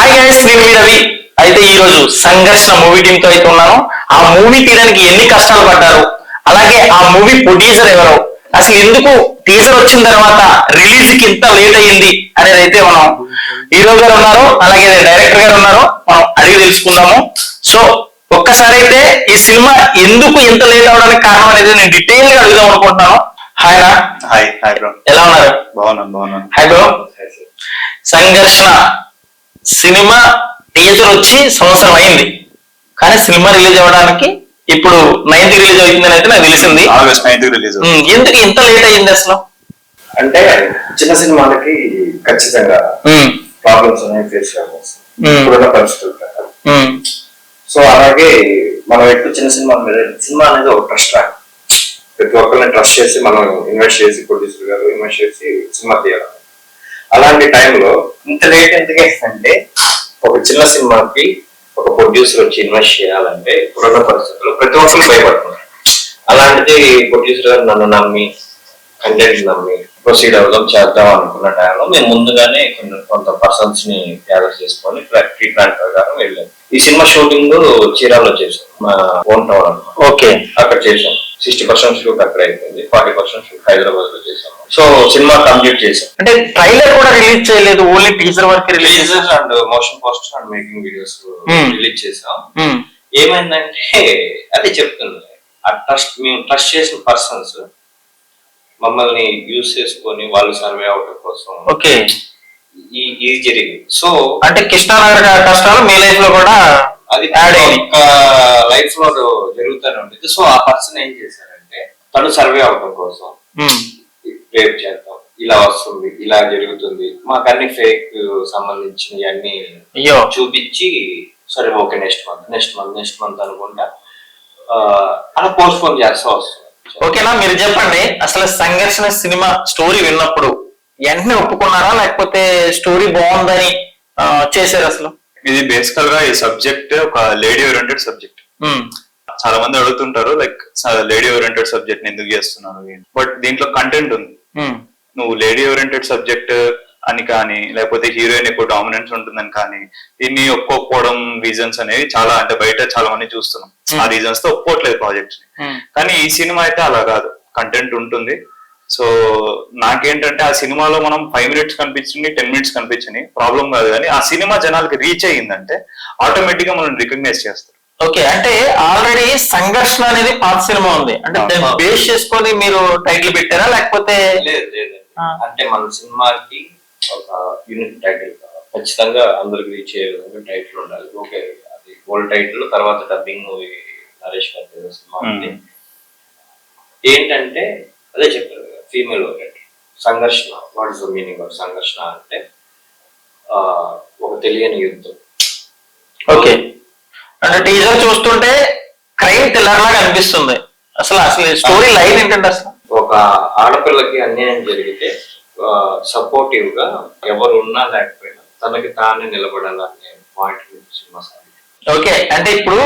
Hi guys నేను మీ రవి. అయితే ఈ రోజు సంఘర్షణ మూవీ టీమ్తో అయితే ఉన్నాను. ఆ మూవీ తీయడానికి ఎన్ని కష్టాలు పడ్డారు? అలాగే ఆ మూవీ ప్రొడ్యూసర్ ఎవరు? అసలు ఎందుకు టీజర్ వచ్చిన తర్వాత రిలీజ్కి ఇంత లేట్ అయ్యింది అనేది అయితే మనం హీరో గారు ఉన్నారు అలాగే డైరెక్టర్ గారు ఉన్నారు. మనం అడిగి తెలుసుకుందాము. సో ఒక్కసారి అయితే ఈ సినిమా ఎందుకు ఇంత లేట్ అవడానికి కారణం అనేది నేను డీటెయిల్గా అడుగుదాం అనుకుంటున్నాను. హాయ్ నా హాయ్ హాయ్ బ్రో ఎలా ఉన్నారు? బాగున్నాను బాగున్నాను. Hi bro Sangharshana. Cinema teaser వచ్చి సంవత్సరం అయింది. కానీ సినిమా రిలీజ్ అవ్వడానికి ఇప్పుడు నైన్త్ రిలీజ్ అవుతుందని అయితే నాకు తెలిసింది. ఆగస్ట్ నైన్త్ రిలీజ్ ఎందుకు ఇంత లేట్ అయ్యింది అసలు? అంటే చిన్న సినిమాలకి ఖచ్చితంగా ప్రాబ్లమ్స్ అనేవి ఫేస్ చేయాల్సి పరిస్థితులు సో అలాగే మనం ఎక్కువ చిన్న సినిమాల మీద సినిమా అనేది ఒక ట్రస్ట్ ప్రతి ఒక్కరిని ట్రస్ట్ చేసి మనం ఇన్వెస్ట్ చేసి ప్రొడ్యూసర్ గారు ఇన్వెస్ట్ చేసి సినిమా తీయాలి. అలాంటి టైంలో ఇంత లేట్ ఎందుకు అంటే ఒక చిన్న సినిమాకి ఒక ప్రొడ్యూసర్ వచ్చి ఇన్వెస్ట్ చేయాలంటే ఇప్పుడున్న పరిస్థితుల్లో ప్రతి ఒక్కరు భయపడుతున్నారు. అలాంటిది ప్రొడ్యూసర్ గారు నన్ను నమ్మి కంటెంట్ నమ్మి ప్రొసీడ్ అవుదాం చేద్దాం అనుకున్న టైంలో మేము ముందుగానే కొన్ని కొంత పర్సన్స్ని గ్యాదర్ చేసుకొని ప్లాన్ ప్రకారం వెళ్ళాం. ఈ సినిమా షూటింగ్ చీరాల్లో చేసాం మా ఓన్ టౌన్ ఓకే. అక్కడ చేసాం సిక్స్టీ పర్సెంట్ షూట్ అక్కడ అయిపోయింది. ఫార్టీ పర్సెంట్ షూట్ హైదరాబాద్లో చేసాం సో సినిమా కంప్లీట్ చేసాం అంటే ట్రైలర్ కూడా రిలీజ్ చేయలేదు ఓన్లీ టీజర్ వరకు release releases and motion posters and making videos Hmm. Release చేసాం ఏమైందంటే అదే చెప్తుంది ఆ ట్రస్ట్ మేము ట్రస్ట్ చేసిన పర్సన్స్ మమ్మల్ని యూజ్ చేసుకొని వాళ్ళు సర్వే అవడం కోసం ఓకే. ఈ ఇది జరిగింది. సో అంటే కృష్ణానగర్ కష్టాలు మీ లైఫ్లో కూడా అది యాడ్ అయింది లైఫ్లో జరుగుతూనే ఉండేది సో ఆ పర్సన్ ఏం చేశారంటే తను సర్వే అవడం కోసం ఉమ్, రేపు చేద్దాం ఇలా వస్తుంది ఇలా జరుగుతుంది మాకు అన్ని ఫేక్ సంబంధించినవి అన్ని చూపించి సరే okay next month next month next month అనుకుంటా అలా పోస్ట్ పోన్ చేస్తా వస్తుంది. ఓకేనా మీరు చెప్పండి అసలు సంఘర్షణ సినిమా స్టోరీ విన్నప్పుడు వెంటనే ఒప్పుకున్నారా? లేకపోతే స్టోరీ బాగుందని చేశారు అసలు? ఇది బేసికల్గా ఈ సబ్జెక్ట్ ఒక లేడీ ఓరియంటెడ్ సబ్జెక్ట్ చాలా మంది అడుగుతుంటారు లైక్ లేడీ ఓరియంటెడ్ సబ్జెక్ట్ ఎందుకు చేస్తున్నాను బట్ దీంట్లో కంటెంట్ ఉంది. ఉమ్, నువ్వు లేడీ ఓరియంటెడ్ సబ్జెక్ట్ అని కానీ లేకపోతే హీరోయిన్ ఎక్కువ డామినెన్స్ ఉంటుందని కానీ దీన్ని ఒప్పుకోకపోవడం రీజన్స్ అనేవి చాలా అంటే బయట చాలా మంది చూస్తున్నాం. ఆ రీజన్స్తో ఒప్పుకోవట్లేదు ప్రాజెక్ట్స్ ఉమ్, కానీ ఈ సినిమా అయితే అలా కాదు. కంటెంట్ ఉంటుంది. సో నాకేంటంటే ఆ సినిమాలో మనం ఫైవ్ మినిట్స్ కనిపించింది టెన్ మినిట్స్ కనిపించింది. ప్రాబ్లం కాదు కానీ ఆ సినిమా జనాలకి రీచ్ అయ్యిందంటే ఆటోమేటిక్గా మనం రికగ్నైజ్ చేస్తారు. ఓకే అంటే ఆల్రెడీ సంఘర్షణ అనేది పాత సినిమా ఉంది. అంటే. బేస్ చేసుకొని మీరు టైటిల్ పెట్టారా? లేకపోతే లేదు లేదు. అంటే మన సినిమాకి ఒక యూనిక్ టైటిల్ ఖచ్చితంగా అందరికి రీచ్ అయ్యే విధంగా టైటిల్ ఉండాలి. ఓకే అది ఓల్డ్ టైటిల్ తర్వాత డబ్బింగ్ మూవీ నరేష్ గారి సినిమా ఉంది. ఏంటంటే అదే చెప్పారు. Female oriented Sangharshana what is the meaning of Sangharshana అంటే ఆ, ఒక తెలియని యుద్ధం. ఓకే. అంటే టీజర్ చూస్తుంటే క్రైమ్ థ్రిల్లర్ లాగా అనిపిస్తుంది. అసలు అసలు స్టోరీ లైన్ ఏంటంటే అసలు? ఒక ఆడపిల్లకి అన్యాయం జరిగితే సపోర్టివ్గా ఎవరు ఉన్నా లేకపోయినా తనకి తానే నిలబడాలనే పాయింట్ సినిమా ఓకే. అంటే ఇప్పుడు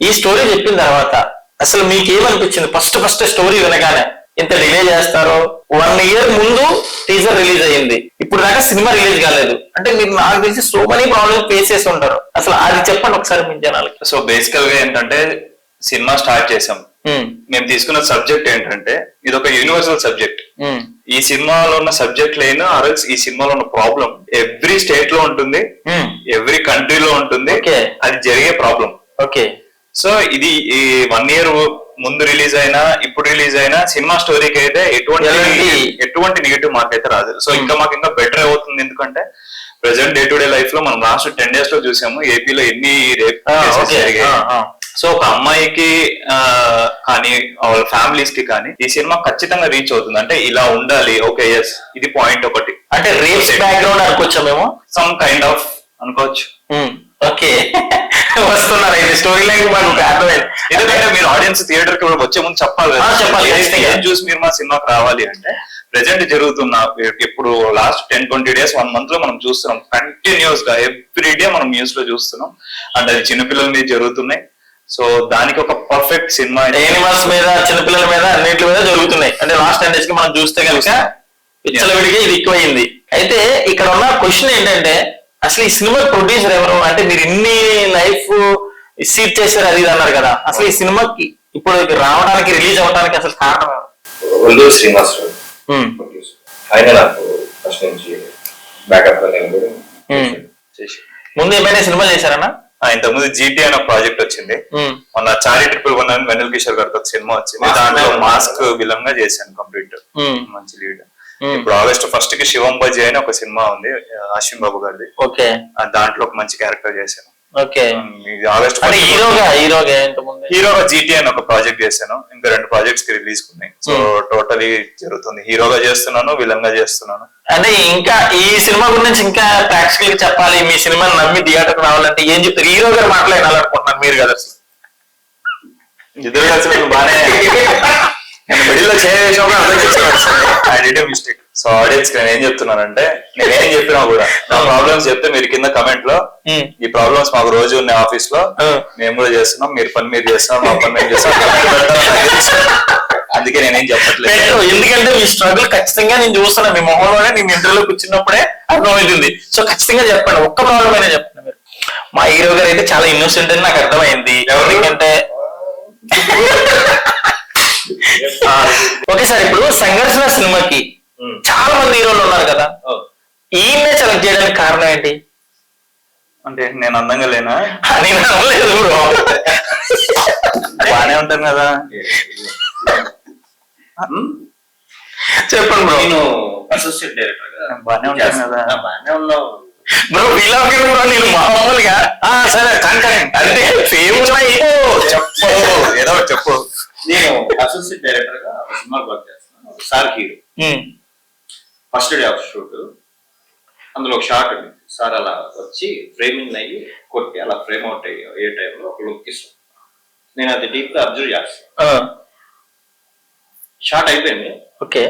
ఈ స్టోరీ చెప్పిన తర్వాత అసలు మీకు ఏమనిపించింది ఫస్ట్ ఫస్ట్ స్టోరీ వినగానే. ఇంత డిలే చేస్తారో? వన్ ఇయర్ ముందు టీజర్ రిలీజ్ అయ్యింది. ఇప్పుడు దాకా సినిమా రిలీజ్ కాలేదు. అంటే మీరు నాకు తెలిసి సో మనీ ప్రాబ్లమ్ ఫేస్ చేసి ఉంటారు. అసలు అది చెప్పండి ఒకసారి మీ జనాలకి. సో బేసికల్గా ఏంటంటే సినిమా స్టార్ట్ చేసాం మేము తీసుకున్న సబ్జెక్ట్ ఏంటంటే ఇది ఒక యూనివర్సల్ సబ్జెక్ట్ ఈ సినిమాలో ఉన్న సబ్జెక్ట్ లేని ఆర్ఎల్స్ ఈ సినిమాలో ఉన్న ప్రాబ్లం ఎవ్రీ స్టేట్లో ఉంటుంది. ఎవ్రీ కంట్రీలో ఉంటుంది. అది జరిగే ప్రాబ్లం ఓకే సో ఇది ఈ వన్ ఇయర్ ముందు రిలీజ్ అయినా ఇప్పుడు రిలీజ్ అయినా సినిమా స్టోరీకి అయితే ఎటువంటి ఎటువంటి నెగిటివ్ మార్క్ అయితే రాదు. సో ఇంకా మాకు ఇంకా బెటర్ అవుతుంది. ఎందుకంటే ప్రెసెంట్ డే టు డే లైఫ్లో మనం లాస్ట్ టెన్ డేస్లో చూసాము ఏపీలో ఎన్ని రేప్ ఆ, కేసెస్ ఓకే జరిగాయి. ఆ, ఆ. సో ఒక అమ్మాయికి కానీ వాళ్ళ ఫ్యామిలీస్కి కానీ ఈ సినిమా ఖచ్చితంగా రీచ్ అవుతుంది. అంటే ఇలా ఉండాలి. ఓకే ఎస్ ఇది పాయింట్ ఒకటి. అంటే రేప్స్ బ్యాక్గ్రౌండ్ అనుకోవచ్చా మేము? సమ్ కైండ్ ఆఫ్ అనుకోవచ్చు. ఓకే వస్తున్నారు. ఇది స్టోరీ లైన్ మాకు అర్థమైంది. ఎందుకంటే మీరు ఆడియన్స్ థియేటర్కి వచ్చే ముందు చెప్పాలి చెప్పాలి, ఏం- చూసి మీరు మా సినిమాకి రావాలి అంటే ప్రెసెంట్ జరుగుతున్న ఇప్పుడు last ten twenty days one మంత్లో మనం చూస్తున్నాం. కంటిన్యూస్గా ఎవ్రీ డే మనం న్యూస్లో చూస్తున్నాం. అండ్ అది చిన్నపిల్లల మీద జరుగుతున్నాయి. సో దానికి ఒక పర్ఫెక్ట్ సినిమా యానిమల్స్ మీద చిన్నపిల్లల మీద అన్నింటి మీద జరుగుతున్నాయి. అంటే లాస్ట్ టెన్ డేస్కి మనం చూస్తే కనుక విచ్చలవిడిగా ఇది ఎక్కువైంది. అయితే ఇక్కడ ఉన్న క్వశ్చన్ ఏంటంటే అసలు ఈ సినిమా ప్రొడ్యూసర్ ఎవరు? అంటే మీరు ఇన్ని లైఫ్ సీట్ చేశారు అది అన్నారు కదా. అసలు ఈ సినిమాకి ఇప్పుడు రావడానికి రిలీజ్ అవ్వడానికి అసలు కారణం ఎవరు? ఒల్లూరు శ్రీనివాసరావు ప్రొడ్యూసర్ ఆయన నాకు ఫస్ట్ నుంచి బ్యాకప్గా నిలబడి ఉమ్. చేసి ముందు ఏమైనా సినిమా చేశారన్నా? ఆ, ఇంతకుముందు జీటీ అనే ప్రాజెక్ట్ వచ్చింది. ఉమ్, మొన్న చారీ ట్రిపుల్ వన్ అని వెన్నెల కిషోర్ గారితో ఒక సినిమా వచ్చింది. Mask దాంట్లో. మాస్క్ విలన్గా చేశాను కంప్లీట్ ఉమ్, మంచి లీడ్. ఇప్పుడు ఆగస్ట్ ఫస్ట్కి శివం బజ్జీ అని ఒక సినిమా ఉంది అశ్విన్ బాబు గారిది. ఓకే. దాంట్లో ఒక మంచి క్యారెక్టర్ చేశాను. ఓకే. ఇది ఆగస్ట్ హీరోగా హీరోగా హీరోగా జీటీ అని ఒక ప్రాజెక్ట్ చేశాను. ఇంకా రెండు ప్రాజెక్ట్స్కి రిలీజ్ ఉన్నాయి సో టోటలీ జరుగుతుంది. హీరోగా చేస్తున్నాను విలన్గా చేస్తున్నాను. అంటే ఇంకా ఈ సినిమా గురించి ఇంకా ప్రాక్టికల్గా చెప్పాలి. మీ సినిమాని నమ్మి థియేటర్ రావాలంటే ఏం చెప్తారు? హీరో గారు మాట్లాడాలనుకుంటున్నారు మీరు కదా. ఇద్దరు బానే నేను మిడిల్లో చేసినప్పుడు అర్థం చేసుకోవచ్చు. I did mistake so audience నేను ఏం చెప్తున్నానంటే నేనేం చెప్పినా కూడా నా ప్రాబ్లమ్స్ చెప్తే మీరు కింద కమెంట్లో ఈ ప్రాబ్లమ్స్ మాకు రోజు ఉన్నాయి ఆఫీస్లో. మేము కూడా చేస్తున్నాం మీరు పని మీరు చేస్తున్నాం మా పని మేము చేస్తున్నాం అందుకే నేనేం చెప్పట్లేదు. ఎందుకంటే మీ స్ట్రగుల్ ఖచ్చితంగా నేను చూస్తున్నా మీ మొహంలోనే నేను ఇంటర్వ్యూలో కూర్చున్నప్పుడే అర్థమవుతుంది. సో ఖచ్చితంగా చెప్పండి ఒక్క ప్రాబ్లం అయినా చెప్పండి మీరు. మా హీరో గారు అయితే చాలా ఇన్నోసెంట్ అని నాకు అర్థమైంది. ఎందుకంటే ఓకే సార్ ఇప్పుడు సంఘర్షణ సినిమాకి. చాలా మంది హీరోలు ఉన్నారు కదా. ఈయన్నే సెలెక్ట్ చేయడానికి కారణం ఏంటి? అంటే నేను అందంగా లేనా? నేను అనలేదు బ్రో. బానే ఉంటాను కదా. చెప్పండి బ్రో. నేను అసోసియేట్ డైరెక్టర్ బానే ఉంటాను కదా. ఆ, బాగానే ఉన్నావు. బ్రో అవ్వకండి బ్రో నేను మామూలుగా ఆ, సరే కానీ కానీ. అంటే ఫేమ్ ఉన్నాయి చెప్పు. ఏదో చెప్పు. నేను అసోసియేట్ డైరెక్టర్గా సినిమాకి వర్క్ చేస్తున్నాను. Sir hero first day of shoot అందులో ఒక షార్ట్ ఉంది. సార్ అలా వచ్చి ఫ్రేమింగ్ అయ్యి కొట్టి అలా ఫ్రేమ్ అవుట్ అయ్యి ఏ టైంలో ఒక లుక్ ఇస్తాను నేను అది డీప్గా అబ్జర్వ్ చేస్తాను. షార్ట్ అయిపోయింది. ఓకే.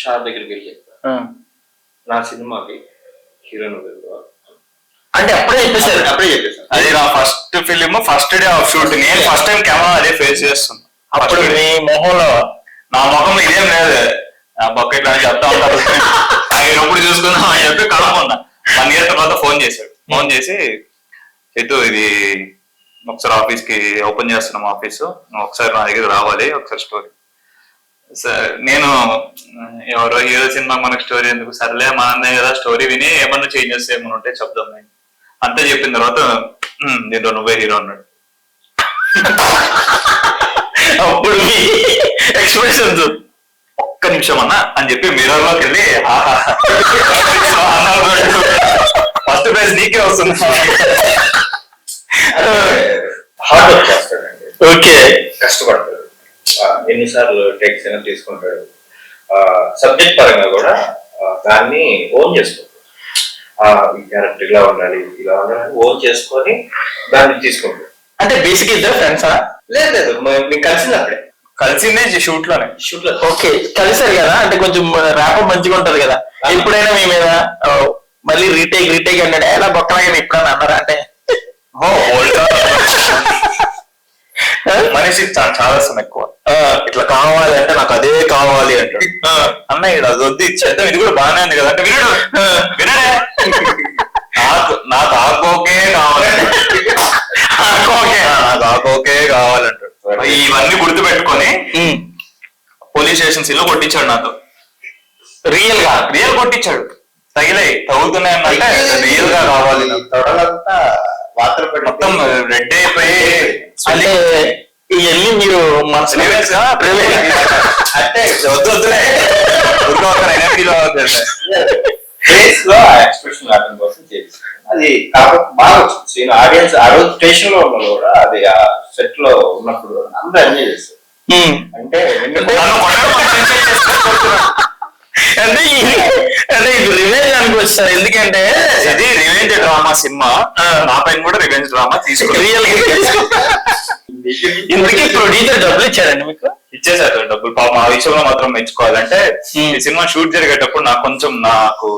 షార్ట్ దగ్గరికి వెళ్ళి. నా సినిమాకి హీరోయిన్. అంటే అప్పుడే చెప్పేశారు. అప్పుడే చెప్పేసాను అది నా first film first day of shoot నేను ఫస్ట్ టైం కెమెరా అదే ఫేస్ చేస్తున్నా. అప్పుడు మీ మొహంలో నా ముఖం ఇదేం లేదు. ఇట్లా అని చెప్తా ఉంటారు. ఆయన ఎప్పుడు చూసుకుందాం అని చెప్పి కనుక్కున్నా వన్ ఇయర్ తర్వాత ఫోన్ చేశాడు. ఫోన్ చేసి ఎద్దు ఇది ఒకసారి ఆఫీస్కి ఓపెన్ చేస్తున్నాం ఆఫీస్. ఒకసారి నా దగ్గర రావాలి ఒకసారి స్టోరీ. సరే నేను ఎవరో హీరో సినిమా మనకు స్టోరీ ఎందుకు? సర్లే మనదే కదా స్టోరీ విని ఏమన్నా చేంజెస్ ఏమన్నా ఉంటే చెప్దాం నేను అంతే చెప్పిన తర్వాత "ఉమ్, దీంట్లో నువ్వే హీరో అన్నాడు. అప్పుడు మీ ఎక్స్ప్రెషన్స్ ఒక్క నిమిషం అన్న అని చెప్పి మిర్రర్లోకి వెళ్ళి ఫస్ట్ ప్రైజ్ నీకే వస్తుంది. హార్డ్ వర్క్ చేస్తాడండి. ఓకే. కష్టపడతాడు. ఎన్నిసార్లు టెక్స్ అయినా తీసుకుంటాడు. సబ్జెక్ట్ పరంగా కూడా దాన్ని ఓన్ చేసుకుంటాడు ఈ క్యారెక్టర్ ఇలా ఉండాలి ఇలా ఉండాలి ఓన్ చేసుకొని దాన్ని తీసుకుంటాడు. అంటే బేసిక్ ఇద్దరు ఫ్రెండ్సా లేదు లేదు మీకు కలిసినప్పుడే కలిసిందే షూట్లోనే షూట్లో ఓకే కలిసారు కదా అంటే కొంచెం ర్యాప్ మంచిగా ఉంటది కదా. ఎప్పుడైనా మీ మీద మళ్ళీ రీటేక్ రీటేక్ అంటే ఎలా బొక్కలాగా ఎప్పుడైనా అన్నారా? అంటే. మనిషి చాలా ఎక్కువ. ఇట్లా కావాలి అంటే నాకు అదే కావాలి అంటాడు. అన్న ఇది అది వద్దు ఇచ్చేద్దాం ఇది కూడా బాగానే ఉంది కదా. అంటే వినడు. వినడే. నాకు నాకు ఆకోకే కావాలంటాడు ఆకోకే కావాలంటాడు ఇవన్నీ గుర్తు పెట్టుకొని పోలీస్ స్టేషన్ ఇల్లు కొట్టించాడు నాతో రియల్గా రియల్ కొట్టించాడు తగిలాయి తగులుతున్నాయి అంటే రియల్గా కావాలి. తొడలంతా వాతలు పెట్టి మొత్తం రెడ్ అయిపోయి అంటే ఇవన్నీ మీరు మనసులో రిలాక్స్గా అంటే వద్దు వద్దులే ఊరికే ఒక ఎనర్జీలో ఫేస్లో ఎక్స్ప్రెషన్ రావడం కోసం చేసి అది కాకపోతే బాగా వచ్చింది. సీన్ ఆడియన్స్ ఆ రోజు స్టేషన్లో ఉన్నది కూడా అది ఆ సెట్లో ఉన్నప్పుడు అందరూ ఎంజాయ్ చేస్తారు. అంటే. అంటే ఇది- అంటే ఇది రివెంజ్ అనుకోవచ్చు ఎందుకంటే ఇది రివెంజ్ డ్రామా సినిమా. నా పైన కూడా రివెంజ్ డ్రామా తీసుకుని రియల్ ఇందుకే ప్రొడ్యూసర్ డబ్బులు ఇచ్చారండి మీకు? ఇచ్చేసారు డబ్బులు పాపం ఆ విషయంలో మాత్రం మెచ్చుకోవాలంటే. ఈ సినిమా షూట్ జరిగేటప్పుడు నాకు కొంచెం నాకు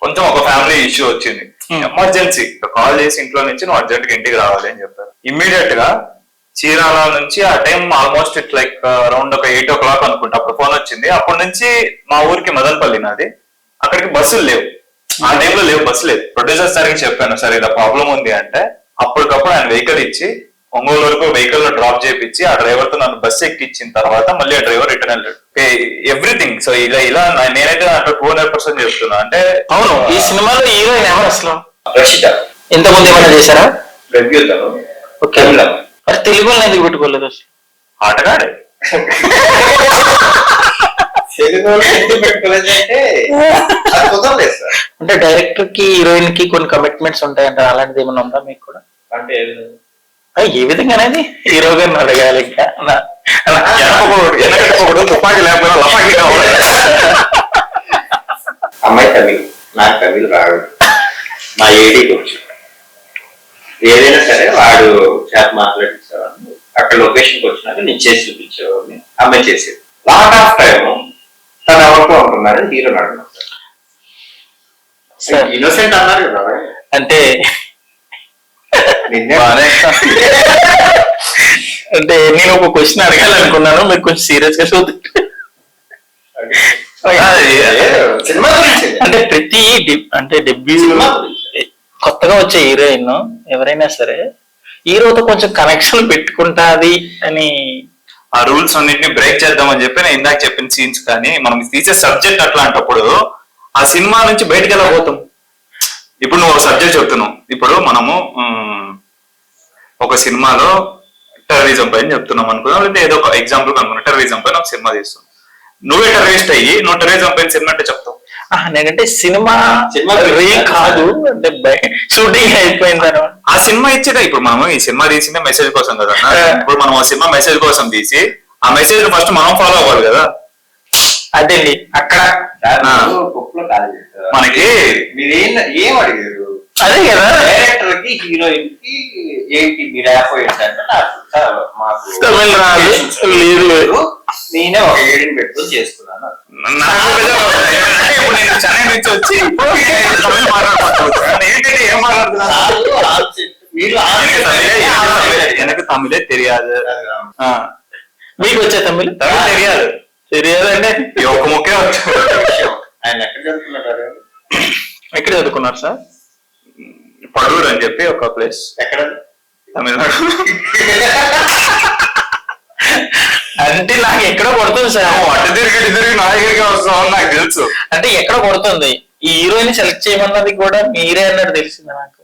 కొంచెం ఒక ఫ్యామిలీ ఇష్యూ వచ్చింది. ఎమర్జెన్సీ. కాల్ చేసి ఇంట్లో నుంచి నువ్వు అర్జెంట్గా ఇంటికి రావాలి అని చెప్పారు. ఇమ్మీడియట్గా చీరాల నుంచి ఆ time almost it like around ఒక ఎయిట్ ఓ క్లాక్ అనుకుంటా. అప్పుడు ఫోన్ వచ్చింది. అప్పటి నుంచి మా ఊరికి మదనపల్లి నాది. అక్కడికి బస్సులు లేవు. ఆ టైంలో లేవు బస్సు లేదు ప్రొడ్యూసర్ సార్కి చెప్పాను సార్ ఇలా ప్రాబ్లం ఉంది అంటే అప్పటికప్పుడు ఆయన వెహికల్ ఇచ్చి ఒంగోలు వరకు వెహికల్లో డ్రాప్ చేయించి ఆ డ్రైవర్తో నన్ను బస్సు ఎక్కించిన తర్వాత మళ్ళీ ఆ డ్రైవర్ రిటర్న్ వెళ్ళాడు. ఎవ్రీథింగ్ సో ఇలా ఇలా నేనైతే దాంట్లో టూ హండ్రెడ్ పర్సెంట్ చెప్తున్నా అంటే అవును ఈ సినిమాలో హీరోయిన్ ఎవరు అసలు? రషిత. ఇంతకుముందు ఏమైనా చేశారా? రెవ్యూ తను. ఓకే. మరి తెలుగులో ఎందుకు పెట్టుకోలేదు అసలు? ఆటగాడే. తెలుగు అంటే డైరెక్టర్కి హీరోయిన్కి కొన్ని కమిట్మెంట్స్ ఉంటాయంట అలాంటిది ఏమైనా ఉందా మీకు కూడా? అంటే ఏ విధంగా? అనేది హీరో గారిని అడగాలి ఇంకా. నా- నా- వెనకపోకూడదు వెనకపోకూడదు తుపాకీ లేకపోయినా లపాకి కావాలి. అమ్మాయి తమిళ్ నాకు తమిళ్ రాడు. మా ఏడీకి వచ్చి ఏదైనా సరే వాడు చేత మాట్లాడించేవాడిని అక్కడ లొకేషన్కి వచ్చినాక నేను చేసి చూపించేవాడిని. అమ్మాయి చేసేది. లాట్ ఆఫ్ టైం తను ఎవరితో ఉంటున్నారని హీరో అడిగినాం సార్. ఇన్నోసెంట్ అన్నారు కదా. అంటే. అంటే నేను ఒక క్వశ్చన్ అడగాలనుకున్నాను మీరు కొంచెం సీరియస్గా చూద్దాం. సినిమా అంటే ప్రతి అంటే డెబ్యూ. కొత్తగా వచ్చే హీరోయిన్ ఎవరైనా సరే హీరోతో కొంచెం కనెక్షన్ పెట్టుకుంటాది అని ఆ రూల్స్ అన్నింటిని బ్రేక్ చేద్దామని చెప్పి నేను ఇందాక చెప్పిన సీన్స్ కానీ మనం తీసే సబ్జెక్ట్ అట్లాంటప్పుడు ఆ సినిమా నుంచి బయటకు పోతాం? ఇప్పుడు నువ్వు ఒక సబ్జెక్ట్ చెప్తున్నావు. ఇప్పుడు మనము ఒక సినిమాలో టెర్రరిజం పైన చెప్తున్నాం అనుకుందాం లేదా ఏదో ఒక ఎగ్జాంపుల్ అనుకున్నా టెర్రరిజం పైన ఒక సినిమా తీస్తున్నాం. నువ్వే టెర్రరిస్ట్ అయ్యి నువ్వు టెర్రరిజం పైన సినిమా అంటే చెప్తావు. నేనంటే సినిమా సినిమా రీ కాదు. అంటే షూటింగ్ తర్వాత. ఆ సినిమా ఇచ్చేదే? ఇప్పుడు మనం ఈ సినిమా తీసిందే మెసేజ్ కోసం కదా. ఇప్పుడు మనం ఆ సినిమా మెసేజ్ కోసం తీసి ఆ మెసేజ్ ఫస్ట్ మనం ఫాలో అవ్వాలి కదా. అదండి అక్కడ ఆ. గొప్పలో కాదు మనకి మీరేం ఏం అడిగారు అదే కదా డైరెక్టర్ కి హీరోయిన్ కి ఏంటి మీరు యాప్ ఏంటంటే నాకు సార్ మాకు తమిళ రాదు. లేదు, లేదు. నేనే ఒక ఏడిని పెట్టుకుని చేసుకున్నాను నాకు నిజం అంటే ఇప్పుడు నేను చెన్నై నుంచి వచ్చి తమిళ మాట్లాడుతున్నాను ఏంటంటే ఏం మాట్లాడుతున్నాను చాలు, ఆన్సెట్. మీరు எனக்கு தமிழே எனக்கு- எனக்கு தமிழே தெரியாது ఆ, మీకు వచ్చే తమిళ తమిళ్ తెలియదు తెలియదండి. ఈ ఒక్క ముక్కే వచ్చు ఆయన ఎక్కడ చదువుకున్నారు ఎక్కడ చదువుకున్నారు సార్. పడూరు అని చెప్పి ఒక ప్లేస్ ఎక్కడ? తమిళనాడు. అంటే నాకు ఎక్కడ కొడుతుంది సార్? అటు తిరిగి ఇటు తిరిగి నా దగ్గరికి వస్తావు నాకు తెలుసు. అంటే ఎక్కడ కొడుతుంది ఈ హీరోయిన్ సెలెక్ట్ చేయమన్నది కూడా మీరే అన్నట్టు తెలిసింది నాకు.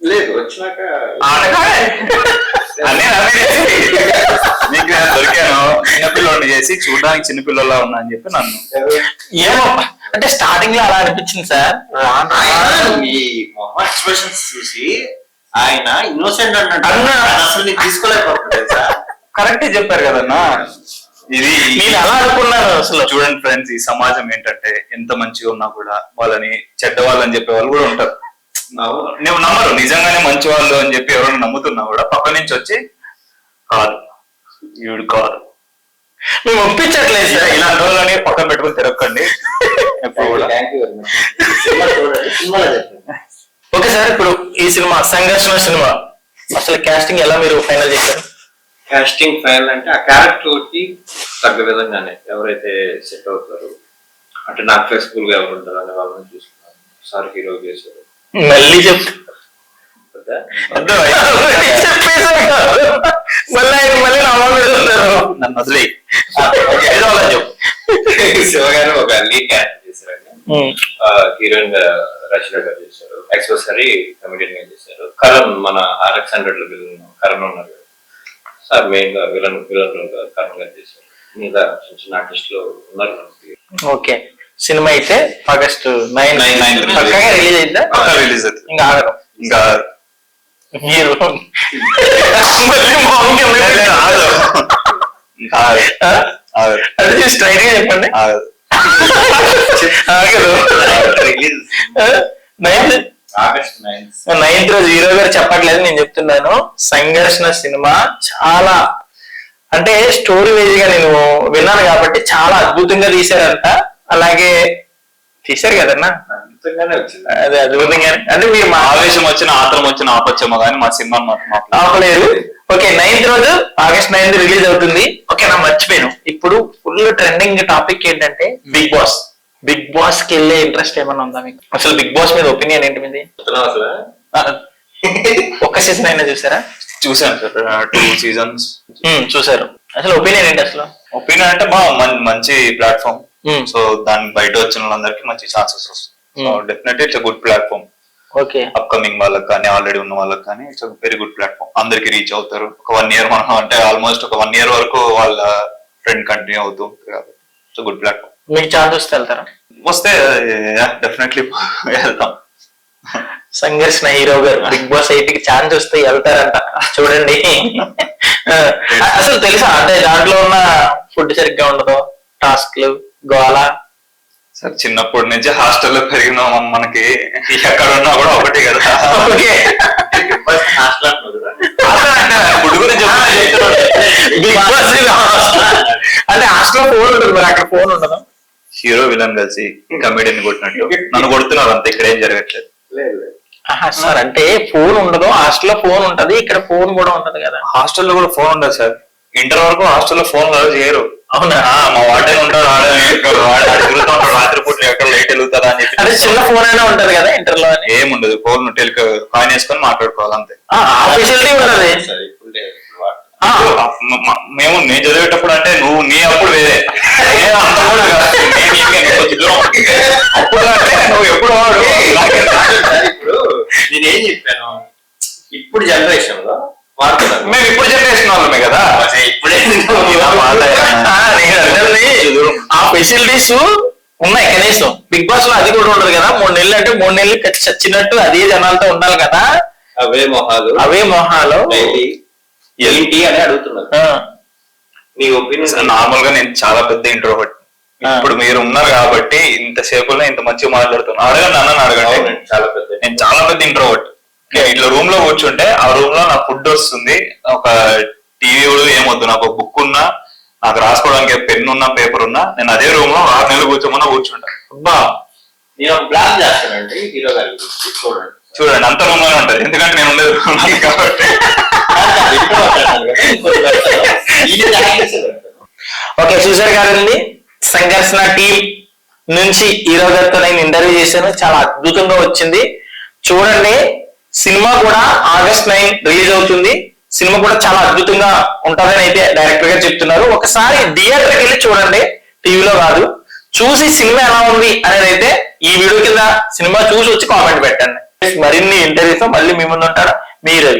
లేదు వచ్చినాక చేసి నీకు నేను దొరికాను. చిన్నపిల్లోడిని చేసి చూడడానికి చిన్నపిల్లలా ఉన్నా అని చెప్పి నన్ను. ఏమో అంటే స్టార్టింగ్లో అలా అనిపించింది సార్. ఆయన మీ మొహం ఎక్స్ప్రెషన్స్ చూసి ఆయన ఇన్నోసెంట్ అన్నట్టు అసలు నేను తీసుకోలేకపోతున్నాను సార్. కరెక్టే చెప్పారు కదన్నా. ఇది నేను అలా అనుకున్నాను అసలు. చూడండి ఫ్రెండ్స్ ఈ సమాజం ఏంటంటే ఎంత మంచిగా ఉన్నా కూడా వాళ్ళని చెడ్డ వాళ్ళని చెప్పే వాళ్ళు కూడా ఉంటారు. అవును. నువ్వు నమ్మరు నిజంగానే మంచి వాళ్ళు అని చెప్పి ఎవరైనా నమ్ముతున్నా కూడా పక్క నుంచి వచ్చి కాదు. ఈవిడు కాదు. మేము ఒప్పించట్లేదు ఇలా సార్. ఇలాంటి వాళ్ళని పక్కన పెట్టుకుని తిరగకండి. ఓకే సార్ ఇప్పుడు ఈ సినిమా సంఘర్షణ సినిమా అసలు కాస్టింగ్ ఎలా మీరు ఫైనల్ చేశారు? కాస్టింగ్ ఫైనల్ అంటే ఆ క్యారెక్టర్కి తగ్గ విధంగానే ఎవరైతే సెట్ అవుతారు అంటే నాకు ఫ్లెక్సిబుల్గా ఎవరు ఉంటారు అనే వాళ్ళని చూసుకున్నాను. సార్ హీరో చేశారు. మళ్ళీ చెప్తా. మళ్ళీ ఆయన మళ్ళీ నా. నన్ను వదిలేయి ఆ, ఓకే. ఏదో అలా చెప్పు శివ గారు ఒక లీడ్ క్యారెక్టర్ చేశారండి. హీరోయిన్గా రషిద గారు చేశారు ఎక్స్పెషరీ కమెడియన్గా చేశారు కరణ్ మన ఆర్ఎక్స్ హండ్రెడ్లో విలన్ కరణ్ ఉన్నారు. సార్ మెయిన్గా విలన్ విలన్ కరణ్ గారు చేశారు మీద చిన్న చిన్న ఆర్టిస్ట్లో ఉన్నారు. ఓకే సినిమా అయితే ఆగస్ట్ నైన్ పక్కగా రిలీజ్ అయిందా? పక్కా రిలీజ్ అవుతుంది. ఇంకా ఆగడం ఇంకా మీరు. అది స్ట్రైట్గా చెప్పండి. ఆగదు. ఆగదు. Release ninth August ninth ninth రోజు హీరో గారు చెప్పట్లేదు నేను చెప్తున్నాను. సంఘర్షణ సినిమా చాలా అంటే స్టోరీ వైజ్గా నేను విన్నాను కాబట్టి చాలా అద్భుతంగా తీశారంట. అలాగే తీశారు కదన్నా? అద్భుతంగానే అదే అద్భుతంగా అంటే మీరు మా ఆవేశం వచ్చిన ఆత్రం వచ్చిన ఆపచ్చేమో కానీ మా సినిమా మాత్రం ఆపలేదు. ఓకే నైన్త్ రోజు ఆగస్ట్ నైన్త్ రిలీజ్ అవుతుంది. ఓకే నా మర్చిపోయాను. ఇప్పుడు ఫుల్ ట్రెండింగ్ టాపిక్ ఏంటంటే బిగ్ బాస్ బిగ్ బాస్కి వెళ్ళే ఇంట్రెస్ట్ ఏమన్నా ఉందా మీకు? అసలు బిగ్ బాస్ మీద ఒపీనియన్ ఏంటి మీది? ఒక్క సీజన్ అయినా చూసారా? చూసాను సార్. టూ సీజన్స్ చూసారు అసలు ఒపీనియన్ ఏంటి అసలు? ఒపీనియన్ అంటే బా మం- మంచి ప్లాట్ఫామ్ సో దాని బయట వచ్చిన వాళ్ళందరికీ మంచి ఛాన్సెస్ వస్తాయి. Hmm. Definitely it's good platform okay upcoming వాళ్ళకి కానీ ఆల్రెడీ ఉన్న వాళ్ళకి కానీ ఇట్స్ వెరీ గుడ్ ప్లాట్ఫామ్ అందరికి రీచ్ అవుతారు. ఒక వన్ ఇయర్ మనం అంటే ఆల్మోస్ట్ ఒక వన్ ఇయర్ వరకు వాళ్ళ ట్రెండ్ కంటిన్యూ అవుతూ ఉంటుంది కాబట్టి ఇట్స్ గుడ్ ప్లాట్ఫామ్ మీకు ఛాన్స్ వస్తే వెళ్తారా? వస్తే డెఫినెట్లీ వెళ్తాం. సంఘర్షణ హీరో గారు బిగ్ బాస్ ఎయిట్కి ఛాన్స్ వస్తే వెళ్తారంట. చూడండి. అసలు తెలుసా? అంటే దాంట్లో ఉన్న ఫుడ్ సరిగ్గా ఉండదు? టాస్క్లు గోల సార్ చిన్నప్పటి నుంచి హాస్టల్లో పెరిగిన మనకి ఎక్కడ ఉన్నా కూడా ఒకటి కదా కదా అంటే బిగ్ బాస్ హాస్టల్ ఫోన్ ఉంటుంది మరి అక్కడ ఫోన్ ఉండదు హీరో విలన్ కలిసి కమెడీని కొట్టినట్టు నన్ను కొడుతున్నారు అంతే ఇక్కడ ఏం జరగట్లేదు సార్ అంటే ఫోన్ ఉండదు హాస్టల్లో ఫోన్ ఉంటది ఇక్కడ ఫోన్ కూడా ఉంటది కదా హాస్టల్లో కూడా ఫోన్ ఉండదు సార్ ఇంటర్ వరకు హాస్టల్లో ఫోన్ అలౌ చేయరు అవునా? ఆ, మా ఉంటాడు ఆడ వాడు ఆడ ఉంటాడు రాత్రి పూట ఎక్కడ లైట్ వెలుగుతుందా అని అదే చెప్పి చిన్న ఫోన్ అయినా ఉంటది కదా ఇంటర్లో ఏముండదు ఫోన్ టెలిక కాయిన్ వేసుకొని మాట్లాడుకోవాలి అంతే. ఫెసిలిటీ మేము నేను చదివేటప్పుడు అంటే నువ్వు నీ అప్పుడు వేరే. అప్పుడు అంటే నువ్వు ఎప్పుడు వాడు? నాకే సరే ఇప్పుడు నేనేం చెప్పాను? ఇప్పుడు జనరేషన్లో మేము ఇప్పుడు జనరేషన్ వాళ్ళమే కదా? ఇప్పుడే. ఆ, నేను అర్థంది. ఆ ఫెసిలిటీస్ ఉన్నాయి కనీసం. బిగ్ బాస్లో అది కూడా ఉండదు కదా? మూడు నెలలు అంటే మూడు నెలలు ఖర్చు చచ్చినట్టు అదే జనాలతో ఉండాలి కదా? అవే మొహాలు. అవే మొహాలు. ఏంటి? అని అడుగుతున్నారు. నీ ఒపీనియన్ నార్మల్గా నేను చాలా పెద్ద ఇంట్రోవర్ట్. ఇప్పుడు మీరు ఉన్నారు కాబట్టి ఇంతసేపులో ఇంత మంచిగా మాట్లాడుతున్నా. అడగండి అన్న అడగండి. చాలా పెద్ద. నేను చాలా పెద్ద ఇంట్రోవర్ట్ ఇట్లా రూమ్లో కూర్చుంటే ఆ రూమ్లో నాకు ఫుడ్ వస్తుంది. ఒక టీవీ కూడా ఏమొద్దు. నాకు ఒక బుక్ ఉన్నా నాకు రాసుకోవడానికి పెన్ ఉన్నా పేపర్ ఉన్నా నేను అదే రూమ్లో ఆరు నెలలు కూర్చోమన్నా కూర్చుంటా. అబ్బా! నేను ఒక ప్లాన్ చేస్తానండి హీరో గారి గురించి. చూడండి. చూడండి అంత రూమ్లోనే ఉంటది. ఎందుకంటే నేను ఉండేది room లోనే కాబట్టి. ఓకే చూసారు కదండి సంఘర్షణ టీం నుంచి హీరో గారితో నేను ఇంటర్వ్యూ చేశాను. చాలా అద్భుతంగా వచ్చింది. చూడండి సినిమా కూడా ఆగస్ట్ నైన్ రిలీజ్ అవుతుంది. సినిమా కూడా చాలా అద్భుతంగా ఉంటుందని అయితే డైరెక్టర్ గారు చెప్తున్నారు. ఒకసారి థియేటర్కి వెళ్ళి చూడండి. టీవీలో కాదు. చూసి సినిమా ఎలా ఉంది అనేది అయితే ఈ వీడియో కింద సినిమా చూసి వచ్చి కామెంట్ పెట్టండి. మరిన్ని ఇంటర్వ్యూస్ మళ్ళీ మీ ముందు ఉంటాడు మీరు